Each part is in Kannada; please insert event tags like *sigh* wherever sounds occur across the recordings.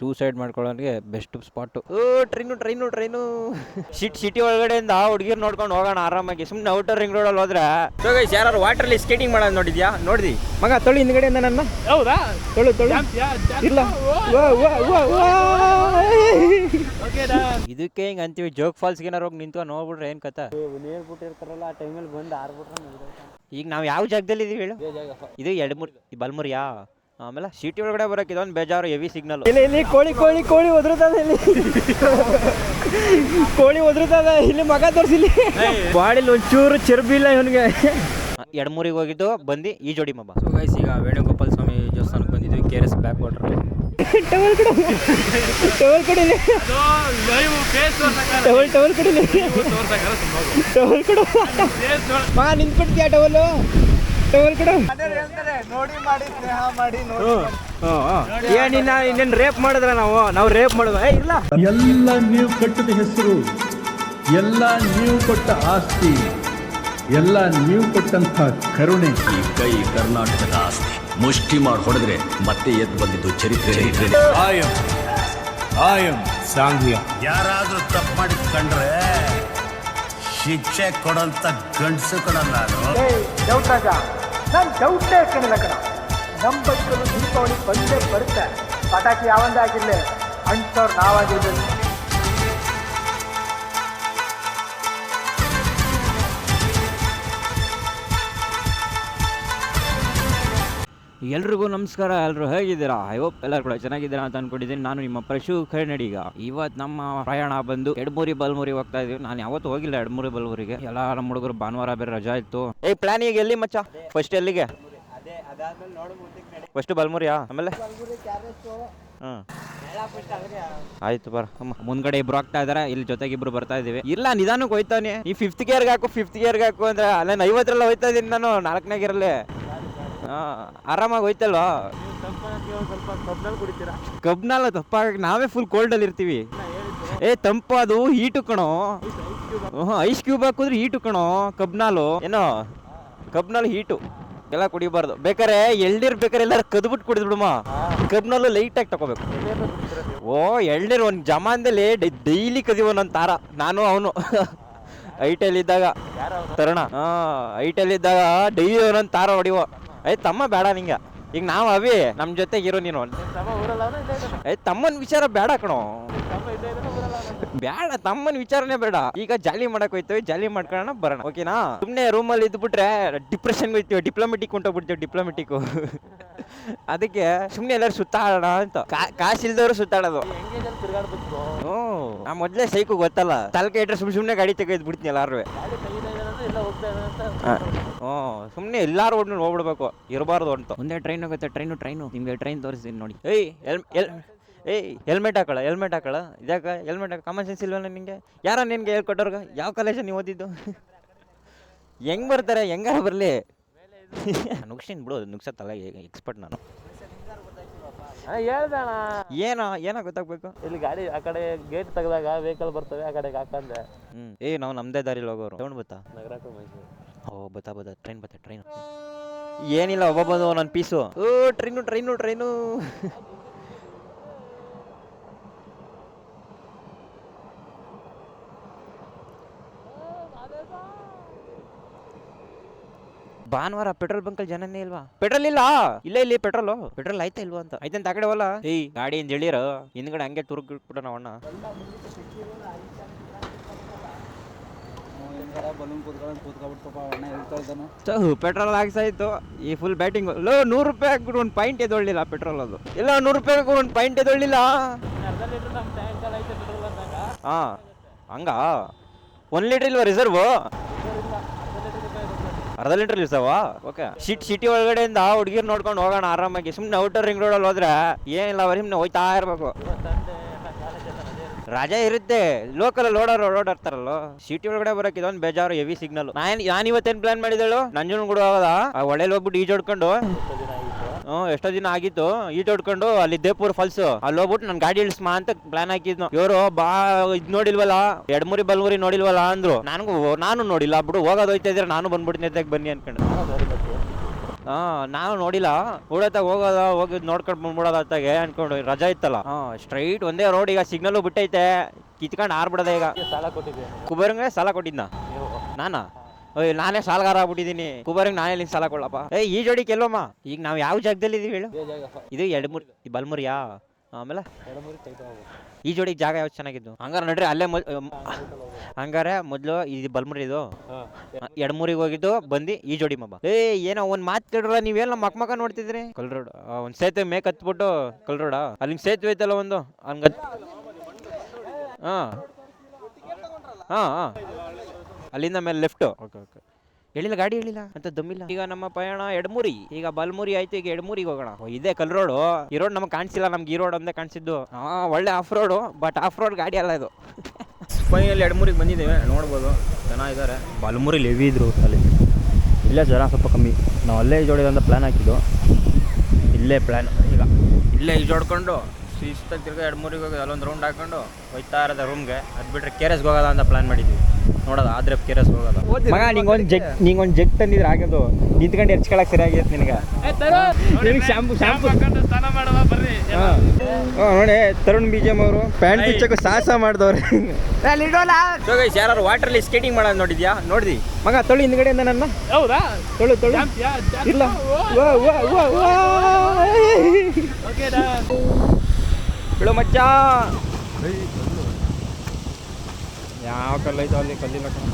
ಸೂಸೈಡ್ ಮಾಡ್ಕೊಳ್ಳೋನಿಗೆ ಬೆಸ್ಟ್ ಸ್ಪಾಟ್ ಓ ಟ್ರೈನು ಟ್ರೈನು ಟ್ರೈನು ಸಿಟ್ ಸಿಟಿ ಒಳಗಡೆಯಿಂದ ಹುಡುಗಿರ್ ನೋಡ್ಕೊಂಡು ಹೋಗೋಣ ಆರಾಮಾಗಿ ಸುಮ್ಮನೆ ಔಟರ್ ರಿಂಗ್ ರೋಡಲ್ಲಿ ಹೋದ್ರೆ ಸೊ ಗೈಸ್ ಯಾರು ವಾಟರ್ ಸ್ಕೇಟಿಂಗ್ ಮಾಡೋದು ನೋಡಿದ್ಯಾ ನೋಡಿದಿ ಮಗ ತೊಳಿ ಹಿಂದ್ಗಡೆಯಿಂದ ನನ್ನ ಹೌದಾ ತೊಳು ತೊಳು ಇಲ್ಲ. ಇದಕ್ಕೆ ಹಿಂಗ್ ಅಂತೀವಿ ಜೋಗ್ ಫಾಲ್ಸ್ಗೆ ಏನಾರು ಹೋಗಿ ನಿಂತು ನೋಡ್ಬಿಟ್ರೆ ಏನ್ ಕಥ ಹೇಳ್ಬಿಟ್ಟಿರ್ತಾರಲ್ಲ ಆ ಟೈಮಲ್ಲಿ ಬಂದು ಆರ್ಬಿಟ್ರೆ ಈಗ ನಾವು ಯಾವ ಜಾಗದಲ್ಲಿ ಇದೀವಿ ಹೇಳು ಇದು ಎಡಮುರಿ ಬಲ್ಮುರಿಯಾ ಆಮೇಲೆ ಸಿಟಿ ಒಳಗಡೆ ಬರಕ್ಕೆ ಇದೊಂದು ಬೇಜಾರು ಹೆವಿ ಸಿಗ್ನಲ್ ಇಲ್ಲಿ ಇಲ್ಲಿ ಕೋಳಿ ಕೋಳಿ ಕೋಳಿ ಒದ್ರುತ್ತದೆ ಇಲ್ಲಿ. ಕೋಳಿ ಒದ್ರುತ್ತದೆ ಇಲ್ಲಿ ಮಗ ತೋರಿಸಿಲ್ಲಿ ಬಾಡಿಲಿ ಒಂಚೂರು ಚರ್ಬಿ ಇಲ್ಲ ಇವನಿಗೆ. ಎಡಮೂರಿಗೆ ಹೋಗಿದ್ದು ಬಂದು ಈ ಜೋಡಿ ಮಬ್ಬ. ಸೊ ಗೈಸ್ ಈಗ ವೇಣುಗೋಪಾಲ ಸ್ವಾಮಿ ದೇವಸ್ಥಾನಕ್ಕೆ ಬಂದಿದ್ವಿ K R S back water towel ಕೊಡು. ಟವಲ್ ಫೇಸ್ ಟವಲ್ ಟವಲ್ ಕೊಡಿಲಿ ಟವಲ್ ಕೊಡು. ಮಗ ನಿಂತ್ಬಿಡ್ತೀಯ ಟವಲು? ಟವಲ್ ಕೊಡು ನೋಡಿ ಮಾಡಿ ಸ್ನೇಹ ಮಾಡಿ ಏನಿನ್ನ ಇನ್ನೇನು ರೇಪ್ ಮಾಡಿದ್ರ ನಾವು? ನಾವು ರೇಪ್ ಮಾಡುವ ಏ ಇಲ್ಲ ಎಲ್ಲ ನೀವು ಕಟ್ಟಿದ ಹೆಸರು ಎಲ್ಲ ನೀವು ಕೊಟ್ಟ ಆಸ್ತಿ ಎಲ್ಲ ನೀವು ಕೊಟ್ಟಂತ ಕರುಣೆ. ಈ ಕೈ ಕರ್ನಾಟಕದ ಆಸ್ತಿ. ಮುಷ್ಟಿ ಮಾಡಿ ಹೊಡೆದ್ರೆ ಮತ್ತೆ ಎದ್ದು ಬಂದಿದ್ದು ಚರಿತ್ರೆ. ಚರಿತ್ರೆ ಆಯಂ ಆಯಂ ಸಾಂಗ್ಯ. ಯಾರಾದ್ರೂ ತಪ್ಪು ಮಾಡಿ ಕಂಡ್ರೆ ಶಿಕ್ಷೆ ಕೊಡಂತ ಗಂಡಸು ಕೊಡಲ್ಲ ನಾನು ಡೌಟ್ ಕಣಿಲ್ಲ ಕಣ ನಮ್ಮ ಬಗ್ಗೆ ದೀಪಾವಳಿ ಬಂದೇ ಬರುತ್ತೆ. ಪಟಾಕಿ ಯಾವಂದೇ ಆಗಿರಲಿ ಅಂಟವ್ರು ನಾವಾಗಿರ್ಬೇಕು ಎಲ್ರಿಗೂ ನಮಸ್ಕಾರ ಎಲ್ಲರೂ ಹೇಗಿದ್ದೀರಾ? ಐ ಹೋಪ್ ಎಲ್ಲರೂ ಕೂಡ ಚೆನ್ನಾಗಿದ್ದೀರಾ ಅಂತ ಅನ್ಕೊಂಡಿದ್ದೀನಿ. ನಾನು ನಿಮ್ಮ ಪ್ರಶು ಈಗ. ಇವತ್ತು ನಮ್ಮ ಪ್ರಯಾಣ ಬಂದು ಎಡ್ಮೂರಿ, ಬಲ್ಮೂರಿ ಹೋಗ್ತಾ ಇದೀವಿ. ನಾನು ಯಾವತ್ತು ಹೋಗಿಲ್ಲ ಎಡ್ಮೂರಿ, ಬಲ್ಮೂರಿಗೆ. ಎಲ್ಲ ನಮ್ಮ ಹುಡುಗರು ಭಾನುವಾರ ಬೇರೆ ರಜಾ ಇತ್ತು. ಏ ಪ್ಲಾನ್ ಈಗ ಎಲ್ಲಿ ಮಚ್ಚ? ಫಸ್ಟ್ ಎಲ್ಲಿಗೆ? ಫಸ್ಟ್ ಬಲ್ಮೂರಿಯಾ? ಆಮೇಲೆ? ಆಯ್ತು ಬರ ಮುಂದ್ಗಡೆ ಇಬ್ರು ಆಗ್ತಾ ಇದಾರೆ. ಇಲ್ಲಿ ಜೊತೆಗೆ ಇಬ್ರು ಬರ್ತಾ ಇದೀವಿ ಇಲ್ಲ, ನಿಧಾನಕ್ಕೆ ಹೋಯ್ತಾನೆ. ಈ ಫಿಫ್ತ್ ಗೇರ್ಗೆ ಹಾಕು ಫಿಫ್ತ್ ಗೇರ್ಗೆ ಹಾಕು ಅಂದ್ರೆ ನಾನು ಐವತ್ತರಲ್ಲಿ ಹೋಯ್ತಾ ಇದೀನಿ ನಾನು. ನಾಲ್ಕನೇ ಗೇರಲ್ಲಿ ಆರಾಮಾಗಿ ಹೋಯ್ತಲ್ವಾ? ಸ್ವಲ್ಪ ಕಬ್ನಲ್ಲಿ ಕುಡಿತೀರಾ? ಕಬ್ನಲ್ಲ ತಪ್ಪ ನಾವೇ ಫುಲ್ ಕೋಲ್ಡಲ್ಲಿ ಇರ್ತೀವಿ. ಏ ತಂಪು ಅದು ಹೀಟು ಕಣೋ. ಐಸ್ ಕ್ಯೂಬ್ ಹಾಕಿದ್ರೆ ಹೀಟು ಕಣೋ ಕಬ್ನಾಲು. ಏನೋ ಕಬ್ನಲ್ಲಿ ಹೀಟು ಎಲ್ಲ ಕುಡಿಬಾರ್ದು. ಬೇಕಾರೆ ಎಳ್ನೀರ್ ಬೇಕಾರೆ ಎಲ್ಲಾರು ಕದ್ಬಿಟ್ಟು ಕುಡಿದ್ಬಿಡುಮ ಕಬ್ನಲ್ಲೂ ಲೈಟ್ ಆಗಿ ತಗೋಬೇಕು ಓ ಎಳ್ನೀರ್ ಒಂದು ಜಮಾನ್ದಲ್ಲಿ ಡೈಲಿ ಕದಿವ ನನ್ನ ತಾರ. ನಾನು ಅವನು. *laughs* ಐಟಲ್ ಇದ್ದಾಗ. ತರುಣ. ಹಾ ಐಟಲ್ ಇದ್ದಾಗ ಡೈಲಿ ಒಂದೊಂದು ತಾರ ಹೊಡಿವ ಐ ತಮ್ಮ ಬೇಡ ನಿಂಗೆ. ಈಗ ನಾವು ಅವಿ ನಮ್ಮ ಜೊತೆಗೆ ಇರೋ ನೀನು. ಇಲ್ಲೇ ತಮ್ಮನ ವಿಚಾರ ಬೇಡ ಕಣೋ. ಬೇಡ ತಮ್ಮನ ವಿಚಾರನೆ ಬೇಡ. ಈಗ ಜಾಲಿ ಮಾಡಕ್ ಹೋಯ್ತೇವೆ ಜಾಲಿ ಮಾಡ್ಕೊಳ್ಳೋಣ ಬರೋಣ. ಓಕೆನಾ ಸುಮ್ಮನೆ ರೂಮಲ್ಲಿ ಇದ್ಬಿಟ್ರೆ ಡಿಪ್ರೆಷನ್ ಹೋಯ್ತೀವಿ ಡಿಪ್ಲೊಮೆಟಿಕ್ ಹೊಂಟೋಗ್ಬಿಡ್ತೀವಿ ಡಿಪ್ಲೊಮೆಟಿಕ್ ಅದಕ್ಕೆ ಸುಮ್ಮನೆ ಎಲ್ಲರೂ ಸುತ್ತಾಡೋಣ ಅಂತ. ಕಾಸು ಇಲ್ದವ್ರು ಸುತ್ತಾಡೋದು. ಹ್ಞೂ. ನಾ ಮೊದಲೇ ಸೈಕು ಗೊತ್ತಲ್ಲ. ತಲಕ ಇಟ್ರೆ ಸುಮ್ಮನೆ ಸುಮ್ಮನೆ ಗಾಡಿ ತೆಗೆದು ಬಿಡ್ತೀನಿ ಎಲ್ಲಾರು ಹ್ಞೂ. ಸುಮ್ಮನೆ ಎಲ್ಲಾರು ಓಡ್ ಹೋಗ್ಬಿಡ್ಬೇಕು ಇರಬಾರ್ದು ಅಂತ. ಒಂದೇ ಟ್ರೈನ್ ಹೋಗುತ್ತೆ ಟ್ರೈನು ಟ್ರೈನು ನಿಮಗೆ ಟ್ರೈನ್ ತೋರಿಸ್ತೀನಿ ನೋಡಿ. ಏಯ್ ಎಲ್ ಎಲ್ ಏಯ್ ಹೆಲ್ಮೆಟ್ ಹಾಕಳ ಹೆಲ್ಮೆಟ್ ಹಾಕಳ ಇದ್ಯಾಕ ಹೆಲ್ಮೆಟ್ ಹಾಕ ಕಾಮನ್ ಸೆನ್ಸ್ ಇಲ್ವಲ್ಲ ನಿಮಗೆ ಯಾರ ನಿನ್ಗೆ ಹೇಳ್ಕೊಟ್ಟವ್ರಗ ಯಾವ ಕಾಲೇಜ್ ನೀವು ಓದಿದ್ದು ಹೆಂಗ್ ಬರ್ತಾರೆ ಹೆಂಗಾರ ಬರಲಿ ನುಗ್ಸಿನ್ ಬಿಡು ನುಗ್ಸತ್ತಲ್ಲ ಎಕ್ಸ್ಪರ್ಟ್ ನಾನು ಹೇಳ್ದಣ ಏನೋ ಏನೋ ಗೊತ್ತಾಗ್ಬೇಕು ಇಲ್ಲಿ ಗಾಡಿ ಆ ಕಡೆ ಗೇಟ್ ತೆಗ್ದಾಗ ವೆಹಿಕಲ್ ಬರ್ತವೆ ಆ ಕಡೆಗೆ ಹಾಕಂದೆ ಹ್ಞೂ ಏ ನಾವು ನಮ್ಮದೇ ದಾರಿಲಿ ಹೋಗೋರು ತಗೊಂಡು ಬತ್ತಾ ನಗರ ಟು ಮೈಸೂರು ಓ ಬತ್ತಾ ಬತ್ತಾ ಟ್ರೈನ್ ಬತ್ತಾ ಟ್ರೈನ್ ಏನಿಲ್ಲ ಒಬ್ಬೊಬ್ಬದು ನನ್ನ ಪೀಸು ಓ ಟ್ರೈನು ಟ್ರೈನು ಟ್ರೈನು ಭಾನುವಾರ ಪೆಟ್ರೋಲ್ ಬಂಕಲ್ ಜನನೇ ಇಲ್ವಾ? ಪೆಟ್ರೋಲ್ ಇಲ್ಲ. ಇಲ್ಲ ಇಲ್ಲಿ ಪೆಟ್ರೋಲ್. ಪೆಟ್ರೋಲ್ ಆಯ್ತಾ ಇಲ್ವಾ ಅಂತ? ಆಯ್ತಂತ ಆ ಕಡೆ ಹೋಲ್ಲ ಗಾಡಿ ಗಾಡಿಯಿಂದ ಎಳೀರ ಹಿಂದ್ಗಡೆ ಹಂಗೆ ತುರುಗ್ಬಿಟ್ಬಿಡ ನಾವಣ್ಣ ಸೊ ಪೆಟ್ರೋಲ್ ಹಾಕ್ಸಾಯ್ತು ಈ ಫುಲ್ ಬ್ಯಾಟಿಂಗ್ ಲೋ ನೂರು ರೂಪಾಯಿ ಹಾಕ್ಬಿಟ್ಟು ಒಂದು ಪಾಯಿಂಟ್ ಎದೊಳ್ಳಿಲ್ಲ ಪೆಟ್ರೋಲ್ ಅದು. ಇಲ್ಲ ನೂರು ರೂಪಾಯಿ ಹಾಕ್ಬಿಟ್ಟು ಒಂದು ಪಾಯಿಂಟ್ ಎದೊಳ್ಳಿಲ್ಲ ಅರ್ಧ ಲೀಟರ್ ನಮ್ಮ ಟ್ಯಾಂಕಲ್ಲಿ ಐತೆ ಪೆಟ್ರೋಲ್ ಅಂದಾಗ ಹಾ ಹಂಗ? ಒಂದ್ ಲೀಟರ್ ಇಲ್ವಾ ರಿಸರ್ವ್ ಅರ್ಧ ಲೀಟರ್ ಇರ್ಸವಾ ಓಕೆ ಸಿಟ್ ಸಿಟಿ ಒಳಗಡೆಯಿಂದ ಹುಡುಗಿರ್ ನೋಡ್ಕೊಂಡು ಹೋಗೋಣ, ಆರಾಮಾಗಿ. ಸುಮ್ಮನೆ ಔಟರ್ ರಿಂಗ್ ರೋಡಲ್ಲಿ ಹೋದ್ರೆ ಏನಿಲ್ಲ ಅವ್ರ ಸುಮ್ಮನೆ ಹೋಯ್ತಾ ಇರಬೇಕು. ರಜೆ ಇರುತ್ತೆ. ಲೋಕಲ್ ಓಡಾರ ಓಡಾಡ್ತಾರಲ್ಲ ಸಿಟಿ ಒಳಗಡೆ ಬರಕ್ ಇದೊಂದು ಬೇಜಾರು ಹೆವಿ ಸಿಗ್ನಲ್ ನಾನು ಇವತ್ತೇನ್ ಪ್ಲಾನ್ ಮಾಡಿದಳು ನಂಜನಗೂಡು ಹೋಗೋದ? ಒಳ್ಳೆ ಹೋಗ್ಬಿಟ್ಟು ಈಜೋಡ್ಕೊಂಡು ಹ್ಮ್ ಎಷ್ಟೋ ದಿನ ಆಗಿತ್ತು. ಈಟ್ ಹೊಡ್ಕೊಂಡು ಅಲ್ಲಿ ದೇಪುರ್ ಫಾಲ್ಸ್ ಅಲ್ಲಿ ಹೋಗ್ಬಿಟ್ಟು ನನ್ ಗಾಡಿ ಇಳಿಸ್ಮಾ ಅಂತ ಪ್ಲಾನ್ ಹಾಕಿದ್ನು. ಇವರು ಬಾ ಇದ್ ನೋಡಿಲ್ವಲ್ಲ? ಎಡ್ಮುರಿ ಬಲ್ಮುರಿ ನೋಡಿಲ್ವಲ್ಲ? ಅಂದ್ರು. ನನಗೂ ನಾನು ನೋಡಿಲ್ಲ. ಬಿಡು ಹೋಗೋದು ಹೋಯ್ತಾ ಇದ್ರೆ ನಾನು ಬಂದ್ಬಿಡ್ತೀನಿ ಅಂತ ಬನ್ನಿ? ಅನ್ಕೊಂಡು ಹಾ ನಾನು ನೋಡಿಲ್ಲ. ಓಡತ್ತಾಗ ಹೋಗೋದ ಹೋಗಿ ನೋಡ್ಕೊಂಡು ಬಂದ್ಬಿಡೋದ ಅತ್ತಾಗೆ ಅನ್ಕೊಂಡು ರಜಾ ಇತ್ತಲ್ಲ. ಹಾ ಸ್ಟ್ರೈಟ್ ಒಂದೇ ರೋಡ್ ಈಗ ಸಿಗ್ನಲ್ ಬಿಟ್ಟೈತೆ. ಕಿತ್ಕೊಂಡು ಆರ್ಬಿಡದ ಈಗ. ಸಾಲ ಕೊಟ್ಟಿದ್ದೆ ಕುಬೇರಂಗೆ ಸಾಲ ಕೊಟ್ಟಿದ್ನ. ನಾನಾ? ಓಯ್ ನಾನೇ ಸಾಲಗಾರ ಆಗ್ಬಿಟ್ಟಿದೀನಿ. ಕುಬಾರಿಗೆ ನಾನೇ ನಿನ್ ಸಾಲ ಕೊಡಪ್ಪ ಏ ಈ ಜೋಡಿ ಕೆಲವಮ್ಮ? ಈಗ ನಾವು ಯಾವ ಜಾಗದಲ್ಲಿ ಇದೀವಿ ಹೇಳು? ಇದೇ ಎಡಮುರಿ ಬಲ್ಮುರಿಯಾ? ಆಮೇಲೆ? ಈ ಜೋಡಿ ಜಾಗ ಯಾವ್ದು ಚೆನ್ನಾಗಿದ್ದು? ಹಂಗಾರೆ ನೋಡ್ರಿ ಅಲ್ಲೇ ಹಂಗಾರೆ ಮೊದಲು ಇದು ಬಲ್ಮುರಿ ಇದು. ಎಡಮೂರಿಗೆ ಹೋಗಿದ್ದು ಬಂದು ಈ ಜೋಡಿ ಮಬ್ಬ. ಏ ಏನೋ ಒಂದ್ ಮಾತು ಕೇಳ್ರಲ್ಲ ನಮ್ಮ ಮಕ್ ಮಕ ನೋಡ್ತಿದ್ರಿ? ಕಲ್ರೋಡ್. ಒಂದ್ ಸೇತುವೆ ಮೇಕ್ ಹತ್ಬಿಟ್ಟು ಕಲ್ರೋಡ. ಅಲ್ಲಿ ಸೇತುವೆ ಐತಲ್ಲ ಒಂದು? ಹಂಗ ಹಾ. ಹಾ ಹಾ. ಅಲ್ಲಿಂದ ಮೇಲೆ ಲೆಫ್ಟ್ ಓಕೆ ಓಕೆ ಹೇಳಿಲ್ಲ ಗಾಡಿ ಹೇಳಿಲ್ಲ ಅಂತ ದಮ್ಮಿಲ್ಲ. ಈಗ ನಮ್ಮ ಪಯಣ ಎಡಮೂರಿ. ಈಗ ಬಲ್ಮೂರಿ ಆಯ್ತು ಈಗ ಎಡಮೂರಿಗೆ ಹೋಗೋಣ. ಓ, ಇದೇ ಕಲ್ ರೋಡು ಈ ರೋಡ್ ನಮಗೆ ಕಾಣಿಸಿಲ್ಲ ನಮ್ಗೆ ಈ ರೋಡ್ ಒಂದೇ ಕಾಣಿಸಿದ್ದು. ಹಾ ಒಳ್ಳೆ off road but off road ಗಾಡಿ ಅಲ್ಲ ಇದು. ಫೈನಲ್ ಎಡಮೂರಿಗೆ ಬಂದಿದ್ದೇವೆ ನೋಡ್ಬೋದು. ಜನ ಇದ್ದಾರೆ ಲೆವಿ ಹೆವಿ ಇದ್ರು ಅಲ್ಲಿ. ಇಲ್ಲೇ ಜನ ಸ್ವಲ್ಪ ಕಮ್ಮಿ. ನಾವು ಅಲ್ಲೇ ಈಜೋಡಿದಂತ ಪ್ಲ್ಯಾನ್ ಹಾಕಿದ್ದು. ಇಲ್ಲೇ ಪ್ಲ್ಯಾನ್ ಈಗ. ಇಲ್ಲೇ ಈಜೋಡ್ಕೊಂಡು ಶಿಸ್ತಾಗಿ ಎರಡು ಮೂರಿಗೆ ಹೋಗಿ ಅಲ್ಲೊಂದು ರೌಂಡ್ ಹಾಕೊಂಡು ಹೋಯ್ತಾ ಇರೋದ ರೂಮ್ಗೆ ಅದು ಬಿಟ್ಟರೆ ಕೆ ಎಸ್ ಹೋಗೋದ ಅಂತ ಪ್ಲ್ಯಾನ್ ಮಾಡಿದ್ವಿ. ನೋಡೋದು ಆದ್ರೆ ಕೆ ಎಸ್ ಹೋಗೋದ ಮಗ ಒಂದು ಜಗ್ ನಿಂಗೊಂದು ಜಗ್ ತಂದಿದ್ರೆ ಆಗಿದ್ದು ನಿಂತ್ಕೊಂಡು ಎರ್ಚ್ಕೊಳಕ್ಕೆ ಸರಿಯಾಗಿತ್ತು ನಿನಗೆ. ನಿನಗೆ ಶಾಂಪು ಶಾಂಪು ಸ್ನಾನ ಮಾಡುವ ಬರ್ರಿ. ಹಾಂ. ನೋಡಿ ತರುಣ್ ಬಿ ಜಿ ಎಂ ಅವರು. ಪ್ಯಾಂಟ್ ಬಿಚ್ಚಕ್ಕೆ ಸಾಹಸ ಮಾಡಿದವ್ರೆ. ಗೈಸ್ ಯಾರು ವಾಟ್ರಲ್ಲಿ ಸ್ಕೇಟಿಂಗ್ ಮಾಡೋದು ನೋಡಿದ್ಯಾ? ನೋಡಿದಿ ಮಗ ತೊಳಿ ಹಿಂದ್ಗಡೆಯಿಂದ ನನ್ನ. ಹೌದಾ? ತೊಳು ತೊಳು ಇಲ್ಲ. ವಾ, ವಾ, ವಾ, ವಾ. ಓಕೆನಾ ಬಿಡು ಮಚ್ಚ ಯಾವ ಕಲ್ಲೈತೋ ಅಲ್ಲಿ ಕಲ್ಲಿನ ಕಣ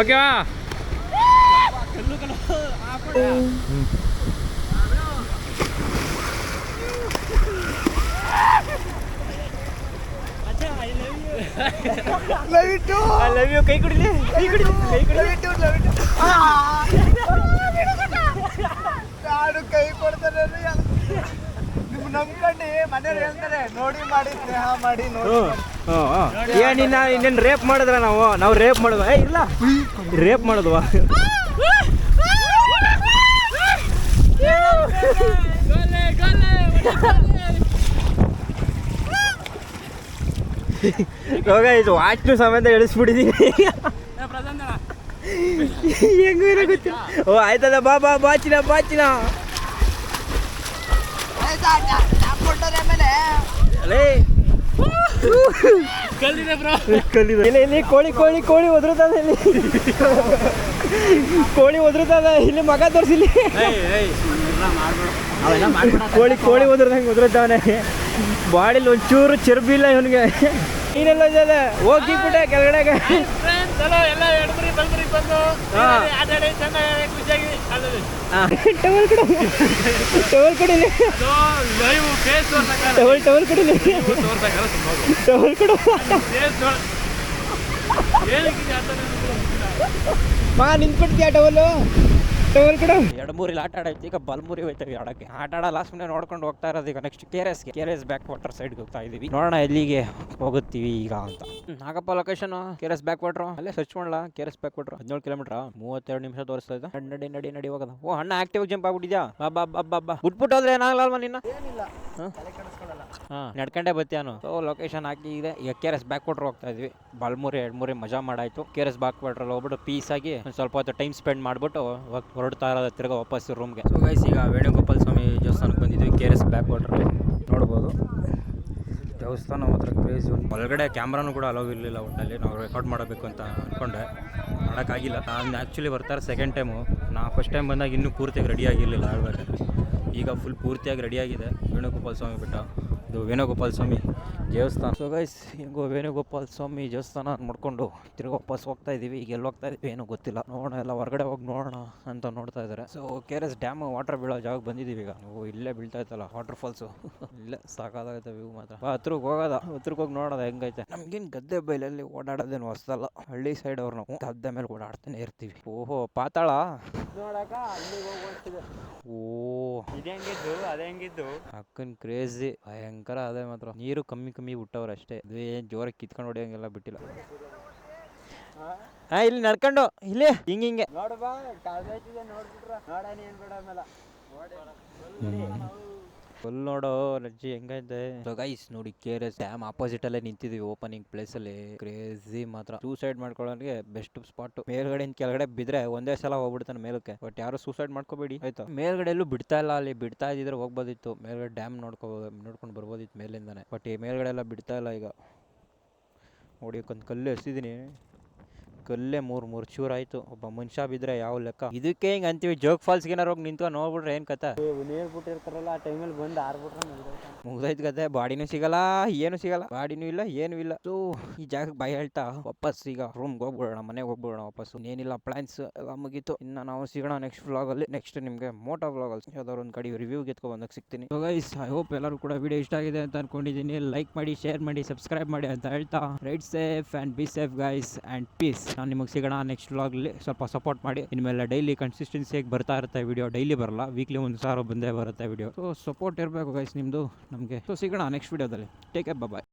ಓಕೆವಾ ಐ ಲವ್ ಯು ಕೈ ಕುಡಿಲಿ? ಕೈ ಕುಡಿಲಿ ಕೈ ಕುಡಿಲಿ ನಾನು ಕೈ ಕೊಡ್ತಾರೆ ನಿಮ್ ನಂಬ್ಕೊಂಡು ಮನೇಲಿ ಹೇಳ್ತಾರೆ ನೋಡಿ ಮಾಡಿ ಸ್ನೇಹ ಮಾಡಿ ನೋಡಿ ಏ ನಿನ್ನ ಇನ್ನೇನು ರೇಪ್ ಮಾಡಿದ್ರ ನಾವು? ನಾವು ರೇಪ್ ಮಾಡಿದ್ವ? ಏ ಇಲ್ಲ. ರೇಪ್ ಮಾಡಿದ್ವಾ? ಇವಾಗ ಇದು ವಾಚ್ನು ಸಮೇತ ಎಳಿಸ್ಬಿಟ್ಟಿದೀನಿ. ಹೆಂಗೂ ಗೊತ್ತಿಲ್ಲ ಓ ಆಯ್ತದ ಬಾ ಬಾ ಬಾಚಿನ ಬಾಚಿನ. ಅಲೇ ಇಲ್ಲಿ ಕೋಳಿ ಕೋಳಿ ಕೋಳಿ ಒದರುತ್ತದೆ ಇಲ್ಲಿ. ಕೋಳಿ ಒದರುತ್ತದೆ ಇಲ್ಲಿ ಮಗ ತೋರಿಸಿಲ್ಲಿ. ಕೋಳಿ ಕೋಳಿ ಒದ್ರದಂಗೆ ಒದ್ರದವನೆ ಬಾಡಿಲಿ ಒಂಚೂರು ಚರ್ಬಿಲ್ಲ ಇವನಿಗೆ. ನೀನೆಲ್ಲ ಹೋಗಿ ಹೋಗಿಬಿಟ್ಟೆ ಕೆಳಗಡೆಗೆ. ಟವಲ್ ಕೊಡಿ. ಟವಲ್ ಕೊಡಿಲಿ ಟವಲ್ ಟವಲ್ ಕೊಡಿಲಿ ಟವಲ್ ಕೊಡು. ಮಗ ನಿಂತ್ಬಿಡ್ತೀಯ ಟವಲ್ಲು ಕೊಡು ಎಡಮೂರಿಲಿ ಆಟ ಆಡೈತಿ ಈಗ ಬಲ್ಮೂರಿ ಹೋಯ್ತೀವಿ ಆಡಕ್ಕೆ ಆಟ ಆಡಲ್ಲ ಸುಮ್ಮನೆ ನೋಡ್ಕೊಂಡು ಹೋಗ್ತಾ ಇರೋದು ಈಗ next K S K S back water ಸೈಡ್ಗೆ ಹೋಗ್ತಾ ಇದೀವಿ ನೋಡೋಣ ಎಲ್ಲಿಗೆ ಹೋಗುತ್ತೀವಿ ಈಗ ಅಂತ. Nagappa location K S back water ಅಲ್ಲೇ ಸರ್ಚ್ ಮಾಡಲ್ಲ ಕೆ ಎಸ್ ಬ್ಯಾಕ್ ವಾಟ್ರು ಹದಿನೇಳು ಕಿಲೋಮೀಟರ್ ಮೂವತ್ತೆರಡು ನಿಮಿಷ ತೋರಿಸ್ತಾ ಇದೆ. ನಡಿ, ನಡಿ ನಡಿ ಹೋಗೋದ. ಓ ಅಣ್ಣ ಆಕ್ಟಿವ್ ಜಂಪ್ ಆಗ್ಬಿಟ್ಟಿದ್ಯಾ? ಬಾ ಬಾ ಬಾ ಬಿಟ್ಬಿಟ್ಟು ಹೋದ್ರೆ ಏನಾಗಲ್ಲ ನಿನ್ನ? ಹಾಂ? ನಡ್ಕೊಂಡೇ ಬತ್ತಿಯಾನು ಸೊ ಲೊಕೇಶನ್ ಹಾಕಿದೆ ಈಗ K R S back water ಹೋಗ್ತಾ ಇದ್ವಿ. ಬಲ್ಮೂರಿ ಎರಡ್ಮೂರಿ ಮಜಾ ಮಾಡಾಯ್ತು. ಕೆ ಆರ್ ಎಸ್ ಬ್ಯಾಕ್ ವಾಟ್ರಲ್ಲಿ ಹೋಗ್ಬಿಟ್ಟು ಪೀಸ್ ಆಗಿ ಒಂದ್ ಸ್ವಲ್ಪ ಹೊತ್ತು ಟೈಮ್ ಸ್ಪೆಂಡ್ ಮಾಡಿಬಿಟ್ಟು ಹೊರಡ್ತಾ ಇರೋದು ತಿರ್ಗಾ ವಾಪಸ್ ರೂಮ್ಗೆ ಸೊ ಗೈಸ್ ಈಗ ವೇಣುಗೋಪಾಲ ಸ್ವಾಮಿ ದೇವಸ್ಥಾನಕ್ಕೆ ಬಂದಿದ್ವಿ ಕೆ ಆರ್ ಎಸ್ ಬ್ಯಾಕ್ ವಾಟ್ರಲ್ಲಿ ನೋಡ್ಬೋದು. ದೇವಸ್ಥಾನ ಮಾತ್ರ ಕ್ರೇಜ್ ಒಳಗಡೆ ಕ್ಯಾಮ್ರಾನು ಕೂಡ ಅಲೋ ಇರಲಿಲ್ಲ ಒಟ್ಟಲ್ಲಿ ನಾವು ರೆಕಾರ್ಡ್ ಮಾಡಬೇಕು ಅಂತ ಅಂದ್ಕೊಂಡೆ ಮಾಡೋಕ್ಕಾಗಿಲ್ಲ. ನಾನು ಆ್ಯಕ್ಚುಲಿ ಬರ್ತಾರೆ ಸೆಕೆಂಡ್ ಟೈಮು ನಾ ಫಸ್ಟ್ ಟೈಮ್ ಬಂದಾಗ ಇನ್ನೂ ಪೂರ್ತಿಯಾಗಿ ರೆಡಿ ಆಗಿರಲಿಲ್ಲ ಆಗಬೇಕು ಈಗ ಫುಲ್ ಪೂರ್ತಿಯಾಗಿ ರೆಡಿಯಾಗಿದೆ ವೇಣುಗೋಪಾಲ ಸ್ವಾಮಿ ಬೆಟ್ಟ. ಇದು ವೇಣುಗೋಪಾಲ ಸ್ವಾಮಿ ದೇವಸ್ಥಾನ. ಸೊ ಗೈಸ್ ಹಿಂಗೋ ವೇಣುಗೋಪಾಲ್ ಸ್ವಾಮಿ ದೇವಸ್ಥಾನ ನೋಡ್ಕೊಂಡು ತಿರ್ಗಿ ವಾಪಸ್ ಹೋಗ್ತಾ ಇದ್ದೀವಿ ಈಗ ಎಲ್ಲಿ ಹೋಗ್ತಾ ಇದೀವಿ ಏನೂ ಗೊತ್ತಿಲ್ಲ. ನೋಡೋಣ ಎಲ್ಲ ಹೊರಗಡೆ ಹೋಗಿ ನೋಡೋಣ ಅಂತ ನೋಡ್ತಾ ಇದ್ದಾರೆ so K R S dam water ಬೀಳೋ ಜಾಗ ಬಂದಿದ್ದೀವಿ ಈಗ. ಓ ಇಲ್ಲೇ ಬೀಳ್ತಾ ಇತ್ತಲ್ಲ ವಾಟರ್ ಫಾಲ್ಸು *laughs* ಇಲ್ಲೇ ಸಾಕಾಗೈತೆ ವ್ಯೂ ಮಾತ್ರ. ಹತ್ರಕ್ಕೆ ಹೋಗೋದ. ಹತ್ರಕ್ಕೆ ಹೋಗಿ ನೋಡೋದ ಹೆಂಗೈತೆ. ನಮ್ಗೇನು ಗದ್ದೆ ಬೈಲಲ್ಲಿ ಓಡಾಡೋದೇನು ಹೊಸದಲ್ಲ. ಹಳ್ಳಿ ಸೈಡ್ ಅವ್ರು ನಾವು ಗದ್ದೆ ಮೇಲೆ ಓಡಾಡ್ತಾನೆ ಇರ್ತೀವಿ. ಓಹೋ ಪಾತಾಳ. ನೋಡಕ ಓ. ಅದು ಹೆಂಗಿದ್ದು? ಅಕ್ಕನ್ ಕ್ರೇಜಿ ಭಯಂಕರ ಅದೇ ಮಾತ್ರ. ನೀರು ಕಮ್ಮಿ ಕಮ್ಮಿ. ಬಿಟ್ಟವ್ರೆ ಅಷ್ಟೇ. ಅದು ಏನು ಜೋರಾಗಿ ಕಿತ್ಕೊಂಡು ಹೊಡಿಯೋಂಗೆಲ್ಲ ಬಿಟ್ಟಿಲ್ಲ. ಹಾ ಇಲ್ಲಿ ನಡ್ಕೊಂಡು ಇಲ್ಲಿ ಹಿಂಗೆ ಹಿಂಗೆ. ನೋಡು ಬಾ ಕಾಲೇಜಿದೆ ನೋಡ್ಬಿಟ್ರ ನೋಡಣ ಏನು ಬಿಡ ಆಮೇಲೆ ಫುಲ್ ನೋಡೋ ರಜ್ಜಿ ಹೆಂಗೈತೆ? ಗೈಸ್ ನೋಡಿ K R S dam opposite ಅಲ್ಲೇ ನಿಂತಿದೀವಿ ಓಪನಿಂಗ್ ಪ್ಲೇಸ್ ಅಲ್ಲಿ. ಕ್ರೇಜಿ ಮಾತ್ರ. ಸೂಸೈಡ್ ಮಾಡ್ಕೊಳ್ಳೋರಿಗೆ ಬೆಸ್ಟ್ ಸ್ಪಾಟ್ ಮೇಲ್ಗಡೆ ಕೆಳಗಡೆ ಬಿದ್ರೆ ಒಂದೇ ಸಲ ಹೋಗ್ಬಿಡ್ತಾನೆ ಮೇಲಕ್ಕೆ. ಬಟ್ ಯಾರು ಸೂಸೈಡ್ ಮಾಡ್ಕೋಬೇಡಿ. ಆಯ್ತಾ? ಮೇಲ್ಗಡೆ ಎಲ್ಲೂ ಬಿಡ್ತಾ ಇಲ್ಲ ಅಲ್ಲಿ. ಬಿಡ್ತಾ ಇದ್ರೆ ಹೋಗ್ಬೋದಿತ್ತು. ಮೇಲ್ಗಡೆ ಡ್ಯಾಮ್ ನೋಡ್ಕೋಬೋದು ನೋಡ್ಕೊಂಡು ಬರ್ಬೋದಿತ್ತು ಮೇಲಿಂದಾನೆ. ಬಟ್ ಈ ಮೇಲ್ಗಡೆ ಎಲ್ಲ ಬಿಡ್ತಾ ಇಲ್ಲ ಈಗ. ನೋಡಿ ಕಲ್ಲು ಎಸಿದೀನಿ ಕಲ್ಲೇ ಮೂರು ಮೂರು ಚೂರು ಆಯ್ತು. ಒಬ್ಬ ಮನುಷ್ಯ ಬಿದ್ರೆ ಯಾವ ಲೆಕ್ಕ? ಇದಕ್ಕೆ ಹಿಂಗೆ ಅಂತೀವಿ? ಜೋಗ್ ಫಾಲ್ಸ್ ಏನಾರು ಹೋಗಿ ನಿಂತ್ಕೊ ನೋಡ್ಬಿಟ್ರೆ ಏನು ಕತೆ ಹೇಳ್ಬಿಟ್ಟಿರ್ತಾರಲ್ಲ ಆ ಟೈಮಲ್ಲಿ ಬಂದು ಆರ್ಬಿಟ್ರೆ ಮುಗ್ದೈತ್ ಕತೆ ಬಾಡಿನೂ ಸಿಗಲ್ಲ, ಏನು ಸಿಗಲ್ಲ. ಬಾಡಿನೂ ಇಲ್ಲ, ಏನು ಇಲ್ಲ. ಸೊ, ಈ ಜಾಗಕ್ಕೆ ಬಾಯಿ ಹೇಳ್ತಾ, ವಾಪಸ್ ಈಗ ರೂಮ್ಗೆ ಹೋಗ್ಬಿಡೋಣ, ಮನೆಗೆ ಹೋಗ್ಬಿಡೋಣ ವಾಪಸ್ ಏನಿಲ್ಲ ಪ್ಲಾನ್ಸ್ ಎಲ್ಲ ಮುಗೀತು. ಇನ್ನು ನಾವು ಸಿಗೋಣ ನೆಕ್ಸ್ಟ್ ವ್ಲಾಗಲ್ಲಿ ನೆಕ್ಸ್ಟ್ ನಿಮಗೆ ಮೋಟೋ ವ್ಲಾಗಲ್ಲಿ ಯಾವ್ದಾದ್ರು ಒಂದು ಕಡೆ ರಿವ್ಯೂ ಎತ್ಕೊ ಬಂದಾಗ ಸಿಗ್ತೀನಿ. ಗೈಸ್ ಐ ಹೋಪ್ ಎಲ್ಲರೂ ಕೂಡ ವಿಡಿಯೋ ಇಷ್ಟ ಆಗಿದೆ ಅಂತ ಅನ್ಕೊಂಡಿದ್ದೀನಿ ಲೈಕ್ ಮಾಡಿ ಶೇರ್ ಮಾಡಿ ಸಬ್ಸ್ಕ್ರೈಬ್ ಮಾಡಿ ಅಂತ ಹೇಳ್ತಾ. Right safe and be safe guys and peace ನಾನು ನಿಮಗೆ ಸಿಗೋಣ ನೆಕ್ಸ್ಟ್ ವ್ಲಾಗಲ್ಲಿ ಸ್ವಲ್ಪ ಸಪೋರ್ಟ್ ಮಾಡಿ. ಇನ್ಮೇಲೆ ಡೈಲಿ ಕನ್ಸಿಸ್ಟೆನ್ಸಿಯಾಗಿ ಬರ್ತಾ ಇರುತ್ತೆ ವಿಡಿಯೋ ಡೈಲಿ ಬರಲ್ಲ ವೀಕ್ಲಿ ಒಂದು ಸಾವಿರ ಬಂದೇ ಬರುತ್ತೆ ವಿಡಿಯೋ ಸೊ ಸಪೋರ್ಟ್ ಇರಬೇಕು ಗೈಸ್ ನಿಮ್ಮದು ನಮಗೆ. ಸೊ ಸಿಗೋಣ ನೆಕ್ಸ್ಟ್ ವಿಡಿಯೋದಲ್ಲಿ ಟೇಕ್ ಬಾಯ್